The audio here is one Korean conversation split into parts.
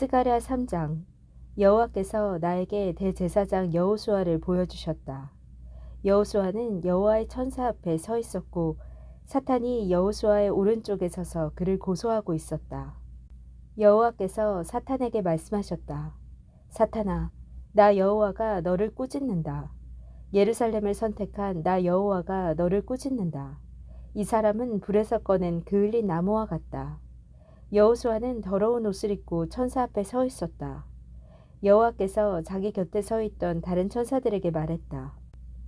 스가랴 3장 여호와께서 나에게 대제사장 여호수아를 보여주셨다. 여호수아는 여호와의 천사 앞에 서 있었고 사탄이 여호수아의 오른쪽에 서서 그를 고소하고 있었다. 여호와께서 사탄에게 말씀하셨다. 사탄아, 나 여호와가 너를 꾸짖는다. 예루살렘을 선택한 나 여호와가 너를 꾸짖는다. 이 사람은 불에서 꺼낸 그을린 나무와 같다. 여호수아는 더러운 옷을 입고 천사 앞에 서 있었다. 여호와께서 자기 곁에 서 있던 다른 천사들에게 말했다.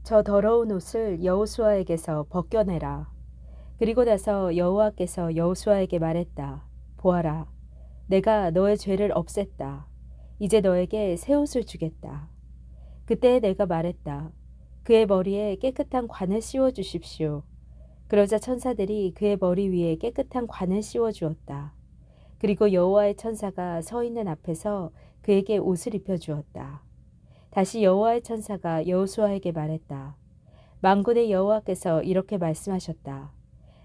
저 더러운 옷을 여호수아에게서 벗겨내라. 그리고 나서 여호와께서 여호수아에게 말했다. 보아라, 내가 너의 죄를 없앴다. 이제 너에게 새 옷을 주겠다. 그때 내가 말했다. 그의 머리에 깨끗한 관을 씌워 주십시오. 그러자 천사들이 그의 머리 위에 깨끗한 관을 씌워 주었다. 그리고 여호와의 천사가 서 있는 앞에서 그에게 옷을 입혀 주었다. 다시 여호와의 천사가 여호수아에게 말했다. 만군의 여호와께서 이렇게 말씀하셨다.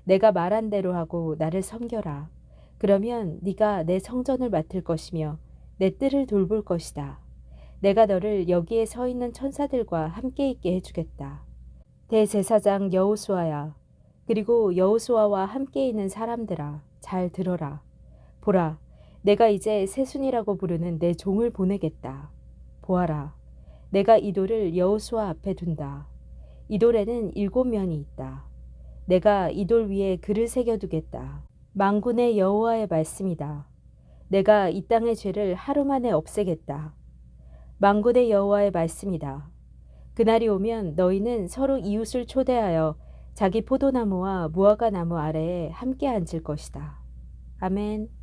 내가 말한 대로 하고 나를 섬겨라. 그러면 네가 내 성전을 맡을 것이며 내 뜰을 돌볼 것이다. 내가 너를 여기에 서 있는 천사들과 함께 있게 해주겠다. 대제사장 여호수아야, 그리고 여호수아와 함께 있는 사람들아, 잘 들어라. 보라, 내가 이제 세순이라고 부르는 내 종을 보내겠다. 보아라, 내가 이 돌을 여호수아 앞에 둔다. 이 돌에는 일곱 면이 있다. 내가 이 돌 위에 글을 새겨두겠다. 망군의 여호와의 말씀이다. 내가 이 땅의 죄를 하루 만에 없애겠다. 망군의 여호와의 말씀이다. 그날이 오면 너희는 서로 이웃을 초대하여 자기 포도나무와 무화과 나무 아래에 함께 앉을 것이다. 아멘.